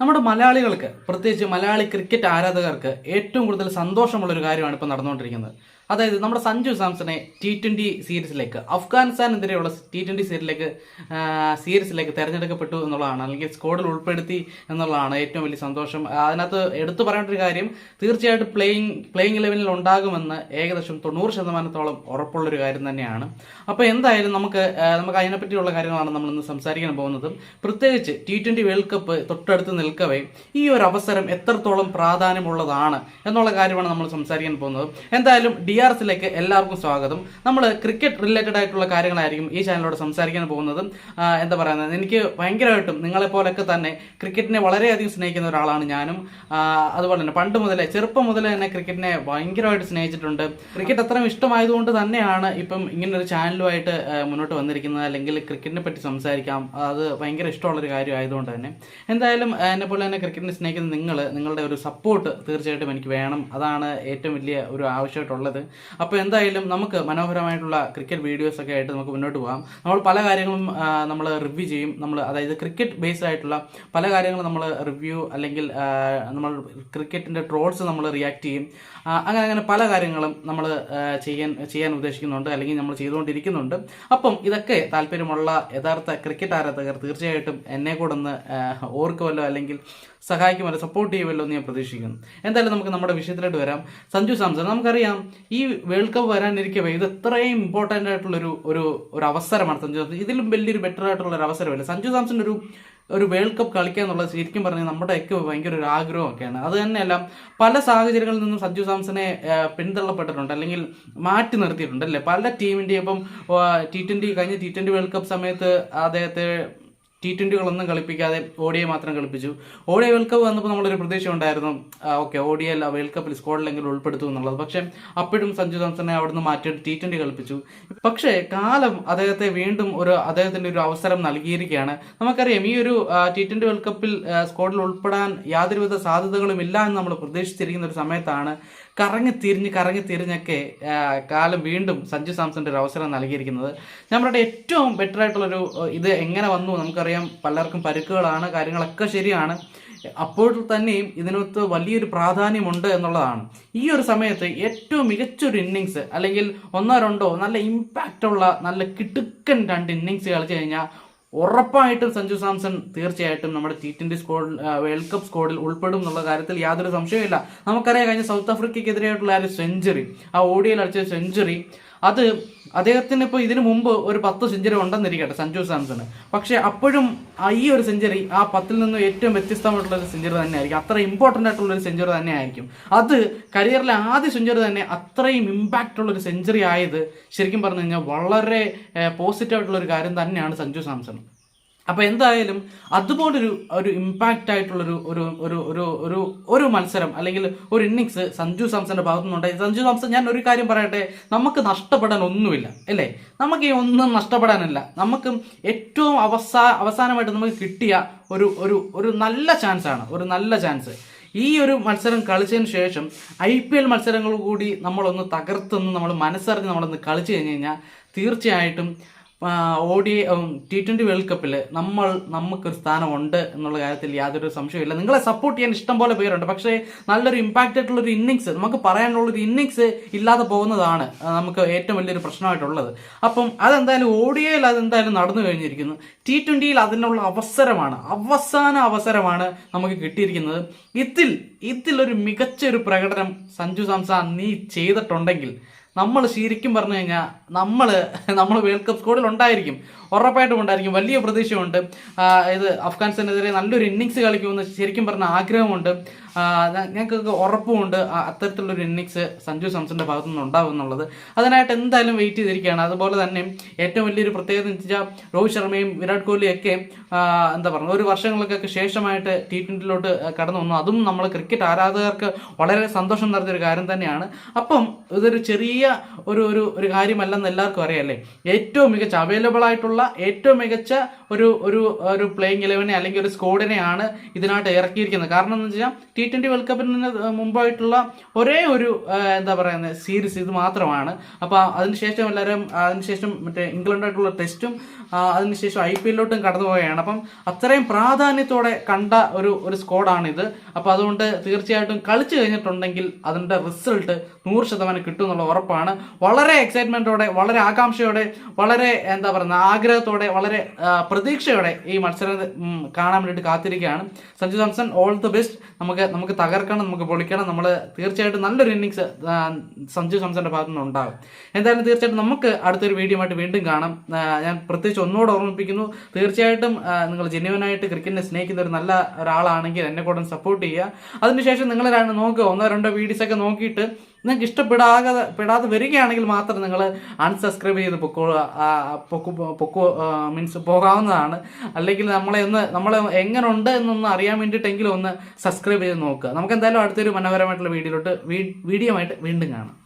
നമ്മുടെ മലയാളികൾക്ക് പ്രത്യേകിച്ച് മലയാളി ക്രിക്കറ്റ് ആരാധകർക്ക് ഏറ്റവും കൂടുതൽ സന്തോഷമുള്ള ഒരു കാര്യമാണ് ഇപ്പോൾ നടന്നുകൊണ്ടിരിക്കുന്നത്. അതായത് നമ്മുടെ സഞ്ജു സാംസണെ ടി ട്വന്റി സീരീസിലേക്ക് അഫ്ഗാനിസ്ഥാനെതിരെയുള്ള ടി ട്വന്റി സീരീസിലേക്ക് സീരീസിലേക്ക് തിരഞ്ഞെടുക്കപ്പെട്ടു എന്നുള്ളതാണ്. അല്ലെങ്കിൽ സ്കോഡിൽ ഉൾപ്പെടുത്തി എന്നുള്ളതാണ് ഏറ്റവും വലിയ സന്തോഷം. അതിനകത്ത് എടുത്തു പറയേണ്ട ഒരു കാര്യം തീർച്ചയായിട്ടും പ്ലേയിങ് പ്ലേയിങ് ഇലവനിൽ ഉണ്ടാകുമെന്ന് ഏകദേശം തൊണ്ണൂറ് ശതമാനത്തോളം ഉറപ്പുള്ളൊരു കാര്യം തന്നെയാണ്. അപ്പോൾ എന്തായാലും നമുക്ക് നമുക്ക് അതിനെപ്പറ്റിയുള്ള കാര്യങ്ങളാണ് നമ്മൾ ഇന്ന് സംസാരിക്കാൻ പോകുന്നത്. പ്രത്യേകിച്ച് ടി ട്വന്റി വേൾഡ് കപ്പ് തൊട്ടടുത്ത് നിൽക്കവേ ഈ ഒരു അവസരം എത്രത്തോളം പ്രാധാന്യമുള്ളതാണ് എന്നുള്ള കാര്യമാണ് നമ്മൾ സംസാരിക്കാൻ പോകുന്നത്. എന്തായാലും ഡി ആർ എസിലേക്ക് എല്ലാവർക്കും സ്വാഗതം. നമ്മൾ ക്രിക്കറ്റ് റിലേറ്റഡ് ആയിട്ടുള്ള കാര്യങ്ങളായിരിക്കും ഈ ചാനലിലൂടെ സംസാരിക്കാൻ പോകുന്നത്. എന്താ പറയുന്നത്? എനിക്ക് ഭയങ്കരമായിട്ടും നിങ്ങളെപ്പോലൊക്കെ തന്നെ ക്രിക്കറ്റിനെ വളരെയധികം സ്നേഹിക്കുന്ന ഒരാളാണ് ഞാനും. അതുപോലെ തന്നെ പണ്ട് മുതലേ ചെറുപ്പം മുതലേ തന്നെ ക്രിക്കറ്റിനെ ഭയങ്കരമായിട്ട് സ്നേഹിച്ചിട്ടുണ്ട്. ക്രിക്കറ്റ് അത്രയും ഇഷ്ടമായതുകൊണ്ട് തന്നെയാണ് ഇപ്പം ഇങ്ങനെ ഒരു ചാനലുമായിട്ട് മുന്നോട്ട് വന്നിരിക്കുന്നത്. അല്ലെങ്കിൽ ക്രിക്കറ്റിനെ പറ്റി സംസാരിക്കാം. അത് ഭയങ്കര ഇഷ്ടമുള്ളൊരു കാര്യം ആയതുകൊണ്ട് തന്നെ. എന്തായാലും എന്നെപ്പോലെ എന്നെ പോലെ തന്നെ ക്രിക്കറ്റിനെ സ്നേഹിക്കുന്ന നിങ്ങൾ നിങ്ങളുടെ ഒരു സപ്പോർട്ട് തീർച്ചയായിട്ടും എനിക്ക് വേണം. അതാണ് ഏറ്റവും വലിയ ഒരു ആവശ്യമായിട്ടുള്ളത്. അപ്പോൾ എന്തായാലും നമുക്ക് മനോഹരമായിട്ടുള്ള ക്രിക്കറ്റ് വീഡിയോസൊക്കെ ആയിട്ട് നമുക്ക് മുന്നോട്ട് പോകാം. നമ്മൾ പല കാര്യങ്ങളും നമ്മൾ റിവ്യൂ ചെയ്യും. നമ്മൾ അതായത് ക്രിക്കറ്റ് ബേസ്ഡ് ആയിട്ടുള്ള പല കാര്യങ്ങളും നമ്മൾ റിവ്യൂ അല്ലെങ്കിൽ നമ്മൾ ക്രിക്കറ്റിന്റെ ട്രോൾസ് നമ്മൾ റിയാക്ട് ചെയ്യും. അങ്ങനെ അങ്ങനെ പല കാര്യങ്ങളും നമ്മൾ ചെയ്യാൻ ചെയ്യാൻ ഉദ്ദേശിക്കുന്നുണ്ട് അല്ലെങ്കിൽ നമ്മൾ ചെയ്തുകൊണ്ടിരിക്കുന്നുണ്ട്. അപ്പം ഇതൊക്കെ താല്പര്യമുള്ള യഥാർത്ഥ ക്രിക്കറ്റ് ആരാധകർ തീർച്ചയായിട്ടും എന്നെ കൂടെ ഒന്ന് ഓർക്കുമല്ലോ അല്ലെങ്കിൽ സഹായിക്കുമല്ലോ സപ്പോർട്ട് ചെയ്യുമല്ലോ എന്ന് ഞാൻ പ്രതീക്ഷിക്കുന്നു. എന്തായാലും നമുക്ക് നമ്മുടെ വിഷയത്തിലോട്ട് വരാം. സഞ്ജു സാംസൺ നമുക്കറിയാം ഈ വേൾഡ് കപ്പ് വരാനിരിക്കവേ ഇത് ഇത്രയും ഇമ്പോർട്ടന്റ് ആയിട്ടുള്ളൊരു ഒരു ഒരു അവസരമാണ് സഞ്ജു സാംസൺ. ഇതിലും വലിയൊരു ബെറ്റർ ആയിട്ടുള്ള ഒരു അവസരമല്ല? സഞ്ജു സാംസൺ ഒരു ഒരു വേൾഡ് കപ്പ് കളിക്കുക എന്നുള്ളത് ശരിക്കും പറഞ്ഞാൽ നമ്മുടെയൊക്കെ ഭയങ്കര ഒരു ആഗ്രഹമൊക്കെയാണ്. അത് തന്നെയല്ല പല സാഹചര്യങ്ങളിൽ നിന്നും സഞ്ജു സാംസനെ പിന്തള്ളപ്പെട്ടിട്ടുണ്ട് അല്ലെങ്കിൽ മാറ്റി നിർത്തിയിട്ടുണ്ട് അല്ലേ? പല ടീമിന്റെയും ഇപ്പം ടി ട്വന്റി കഴിഞ്ഞ ടി ട്വന്റി വേൾഡ് കപ്പ് സമയത്ത് അദ്ദേഹത്തെ ടി ട്വന്റികളൊന്നും കളിപ്പിക്കാതെ ഓഡിയെ മാത്രം കളിപ്പിച്ചു. ഓഡിയ വേൾഡ് കപ്പ് വന്നപ്പോൾ നമ്മളൊരു പ്രതീക്ഷ ഉണ്ടായിരുന്നു. ഓക്കെ ഓഡിയ അല്ല വേൾഡ് കപ്പിൽ സ്കോഡിലെങ്കിലും ഉൾപ്പെടുത്തും എന്നുള്ളത്. പക്ഷേ അപ്പോഴും സഞ്ജു സാംസനെ അവിടുന്ന് മാറ്റിയിട്ട് ടി ട്വന്റി കളിപ്പിച്ചു. പക്ഷേ കാലം അദ്ദേഹത്തെ വീണ്ടും ഒരു അദ്ദേഹത്തിന്റെ ഒരു അവസരം നൽകിയിരിക്കുകയാണ്. നമുക്കറിയാം ഈ ഒരു ടി ട്വന്റി വേൾഡ് കപ്പിൽ സ്കോഡിൽ ഉൾപ്പെടാൻ യാതൊരുവിധ സാധ്യതകളും ഇല്ല എന്ന് നമ്മൾ പ്രതീക്ഷിച്ചിരിക്കുന്ന ഒരു സമയത്താണ് കറങ്ങി തിരിഞ്ഞ് കറങ്ങി തിരിഞ്ഞൊക്കെ കാലം വീണ്ടും സഞ്ജു സാംസന്റെ ഒരു അവസരം നൽകിയിരിക്കുന്നത്. നമ്മുടെ ഏറ്റവും ബെറ്റർ ആയിട്ടുള്ളൊരു ഇത് എങ്ങനെ വന്നു? നമുക്കറിയാം പലർക്കും പരുക്കുകളാണ് കാര്യങ്ങളൊക്കെ ശരിയാണ്. അപ്പോൾ തന്നെയും ഇതിനകത്ത് വലിയൊരു പ്രാധാന്യമുണ്ട് എന്നുള്ളതാണ്. ഈ ഒരു സമയത്ത് ഏറ്റവും മികച്ചൊരു ഇന്നിങ്സ് അല്ലെങ്കിൽ ഒന്നോ രണ്ടോ നല്ല ഇമ്പാക്റ്റ് ഉള്ള നല്ല കിടുക്കൻ രണ്ട് ഇന്നിങ്സ് കളിച്ചു കഴിഞ്ഞാൽ ഉറപ്പായിട്ടും സഞ്ജു സാംസൺ തീർച്ചയായിട്ടും നമ്മുടെ T twenty squad world cup സ്കോഡിൽ ഉൾപ്പെടും എന്നുള്ള കാര്യത്തിൽ യാതൊരു സംശയമില്ല നമുക്കറിയാം കഴിഞ്ഞ സൗത്ത് ആഫ്രിക്കയ്ക്കെതിരെയായിട്ടുള്ള ആ ഒരു സെഞ്ചുറി ആ ഓഡിയയിൽ അടിച്ച സെഞ്ചുറി അത് അദ്ദേഹത്തിന് ഇപ്പോൾ ഇതിനു മുമ്പ് ഒരു പത്ത് സെഞ്ചുറി ഉണ്ടെന്നിരിക്കട്ടെ സഞ്ജു സാംസണ് പക്ഷെ അപ്പോഴും ഈ ഒരു സെഞ്ചുറി ആ പത്തിൽ നിന്നും ഏറ്റവും വ്യത്യസ്തമായിട്ടുള്ള ഒരു സെഞ്ചുറി തന്നെയായിരിക്കും. അത്ര ഇമ്പോർട്ടന്റ് ആയിട്ടുള്ള ഒരു സെഞ്ചുറി തന്നെയായിരിക്കും. അത് കരിയറിലെ ആദ്യ സെഞ്ചുറി തന്നെ അത്രയും ഇമ്പാക്റ്റ് ഉള്ള ഒരു സെഞ്ചുറി ആയത് ശരിക്കും പറഞ്ഞു കഴിഞ്ഞാൽ വളരെ പോസിറ്റീവ് ആയിട്ടുള്ള ഒരു കാര്യം തന്നെയാണ് സഞ്ജു സാംസൺ അപ്പൊ എന്തായാലും അതുപോലൊരു ഒരു ഇമ്പാക്റ്റ് ആയിട്ടുള്ളൊരു ഒരു ഒരു ഒരു ഒരു ഒരു മത്സരം അല്ലെങ്കിൽ ഒരു ഇന്നിങ്സ് സഞ്ജു സാംസന്റെ ഭാഗത്തു നിന്നുണ്ടായി സഞ്ജു സാംസൺ ഞാൻ ഒരു കാര്യം പറയട്ടെ? നമുക്ക് നഷ്ടപ്പെടാൻ ഒന്നുമില്ല അല്ലേ? നമുക്ക് ഈ ഒന്നും നഷ്ടപ്പെടാനില്ല. നമുക്ക് ഏറ്റവും അവസാ അവസാനമായിട്ട് നമുക്ക് കിട്ടിയ ഒരു ഒരു ഒരു നല്ല ആണ് ഒരു നല്ല ചാൻസ് ഈ ഒരു മത്സരം കളിച്ചതിന് ശേഷം ഐ പി എൽ മത്സരങ്ങൾ കൂടി നമ്മളൊന്ന് തകർത്തൊന്ന് നമ്മൾ മനസ്സറിഞ്ഞ് നമ്മളൊന്ന് കളിച്ചു കഴിഞ്ഞ് കഴിഞ്ഞാൽ തീർച്ചയായിട്ടും ഓടി ടി ട്വന്റി വേൾഡ് കപ്പിൽ നമ്മൾ നമുക്കൊരു സ്ഥാനമുണ്ട് എന്നുള്ള കാര്യത്തിൽ യാതൊരു സംശയമില്ല നിങ്ങളെ സപ്പോർട്ട് ചെയ്യാൻ ഇഷ്ടം പോലെ പേരുണ്ട്. പക്ഷേ നല്ലൊരു ഇമ്പാക്റ്റ് ആയിട്ടുള്ള ഒരു ഇന്നിങ്സ് നമുക്ക് പറയാനുള്ള ഒരു ഇന്നിങ്സ് ഇല്ലാതെ പോകുന്നതാണ് നമുക്ക് ഏറ്റവും വലിയൊരു പ്രശ്നമായിട്ടുള്ളത്. അപ്പം അതെന്തായാലും ഓഡിയയിൽ അതെന്തായാലും നടന്നു കഴിഞ്ഞിരിക്കുന്നു. ടി ട്വന്റിയിൽ അതിനുള്ള അവസരമാണ് അവസാന അവസരമാണ് നമുക്ക് കിട്ടിയിരിക്കുന്നത്. ഇതിൽ ഇതിലൊരു മികച്ച ഒരു പ്രകടനം സഞ്ജു സാംസൺ നീ ചെയ്തിട്ടുണ്ടെങ്കിൽ നമ്മൾ ശരിക്കും പറഞ്ഞു കഴിഞ്ഞാൽ നമ്മൾ നമ്മൾ വേൾഡ് കപ്പ് സ്കോഡിൽ ഉണ്ടായിരിക്കും. ഉറപ്പായിട്ടും ഉണ്ടായിരിക്കും. വലിയ പ്രതീക്ഷയുണ്ട്. ഇത് അഫ്ഗാനിസ്ഥാനെതിരെ നല്ലൊരു ഇന്നിങ്സ് കളിക്കുമെന്ന് ശരിക്കും പറഞ്ഞ ആഗ്രഹമുണ്ട്. ഞങ്ങൾക്ക് ഉറപ്പുമുണ്ട്. അത്തരത്തിലുള്ളൊരു ഇന്നിങ്സ് സഞ്ജു സാംസന്റെ ഭാഗത്തു നിന്ന് ഉണ്ടാവും എന്നുള്ളത് അതിനായിട്ട് എന്തായാലും വെയിറ്റ് ചെയ്തിരിക്കുകയാണ്. അതുപോലെ തന്നെ ഏറ്റവും വലിയൊരു പ്രത്യേകത എന്ന് വെച്ചാൽ രോഹിത് ശർമ്മയും വിരാട് കോഹ്ലിയും ഒക്കെ എന്താ പറയുക ഒരു വർഷങ്ങൾക്കൊക്കെ ശേഷമായിട്ട് ടി ട്വന്റിയിലോട്ട് കടന്നു വന്നു. അതും നമ്മൾ ക്രിക്കറ്റ് ആരാധകർക്ക് വളരെ സന്തോഷം നിറഞ്ഞൊരു കാര്യം തന്നെയാണ്. അപ്പം ഇതൊരു ചെറിയ ഒരു ഒരു ഒരു കാര്യമല്ലെന്ന് എല്ലാവർക്കും അറിയാല്ലേ? ഏറ്റവും മികച്ച അവൈലബിൾ ആയിട്ടുള്ള ഏറ്റവും മികച്ച ഒരു ഒരു ഒരു പ്ലേയിങ് ഇലവനെ അല്ലെങ്കിൽ ഒരു സ്കോഡിനെയാണ് ഇതിനായിട്ട് ഇറക്കിയിരിക്കുന്നത്. കാരണം എന്ന് വെച്ചാൽ ടി ട്വന്റി വേൾഡ് കപ്പിന് മുമ്പായിട്ടുള്ള ഒരേ ഒരു എന്താ പറയുന്നത് സീരീസ് ഇത് മാത്രമാണ്. അപ്പോൾ അതിനുശേഷം എല്ലാവരും അതിനുശേഷം മറ്റേ ഇംഗ്ലണ്ടായിട്ടുള്ള ടെസ്റ്റും അതിനുശേഷം ഐ പി എല്ലിലോട്ടും കടന്നുപോവുകയാണ്. അപ്പം അത്രയും പ്രാധാന്യത്തോടെ കണ്ട ഒരു ഒരു സ്കോഡാണിത് അപ്പോൾ അതുകൊണ്ട് തീർച്ചയായിട്ടും കളിച്ചു കഴിഞ്ഞിട്ടുണ്ടെങ്കിൽ അതിന്റെ റിസൾട്ട് നൂറ് ശതമാനം കിട്ടും എന്നുള്ള ഉറപ്പാണ്. വളരെ എക്സൈറ്റ്മെന്റോടെ വളരെ ആകാംക്ഷയോടെ വളരെ എന്താ പറയുക ആഗ്രഹത്തോടെ വളരെ പ്രതീക്ഷയോടെ ഈ മത്സരം കാണാൻ വേണ്ടിയിട്ട് കാത്തിരിക്കുകയാണ്. Sanju Samson all the best നമുക്ക് നമുക്ക് തകർക്കണം നമുക്ക് പൊളിക്കണം. നമ്മൾ തീർച്ചയായിട്ടും നല്ലൊരു ഇന്നിങ്സ് സഞ്ജു സാംസന്റെ ഭാഗത്തു നിന്ന് ഉണ്ടാകും. എന്തായാലും തീർച്ചയായിട്ടും നമുക്ക് അടുത്തൊരു വീഡിയോ ആയിട്ട് വീണ്ടും കാണാം. ഞാൻ പ്രത്യേകിച്ച് ഒന്നുകൂടെ ഓർമ്മിപ്പിക്കുന്നു. തീർച്ചയായിട്ടും നിങ്ങൾ ജെന്യുവനായിട്ട് ക്രിക്കറ്റിനെ സ്നേഹിക്കുന്ന ഒരു നല്ല ഒരാളാണെങ്കിൽ എന്നെ കൂടെ സപ്പോർട്ട് ചെയ്യുക. അതിനുശേഷം നിങ്ങൾ നോക്കുക. ഒന്നോ രണ്ടോ വീഡിയോസ് ഒക്കെ നോക്കിയിട്ട് നിങ്ങൾക്ക് ഇഷ്ടപ്പെടാതെ പെടാതെ വരികയാണെങ്കിൽ മാത്രം നിങ്ങൾ അൺസബ്സ്ക്രൈബ് ചെയ്ത് പൊക്കോളുക പൊക്കു പൊക്കു മീൻസ് പോകാവുന്നതാണ്. അല്ലെങ്കിൽ നമ്മളെ ഒന്ന് നമ്മൾ എങ്ങനെ ഉണ്ട് എന്നൊന്ന് അറിയാൻ വേണ്ടിയിട്ടെങ്കിലും ഒന്ന് സബ്സ്ക്രൈബ് ചെയ്ത് നോക്കുക. നമുക്ക് എന്തായാലും അടുത്തൊരു മനോഹരമായിട്ടുള്ള വീഡിയോയിലോട്ട് വീഡിയോ ആയിട്ട് വീണ്ടും കാണാം.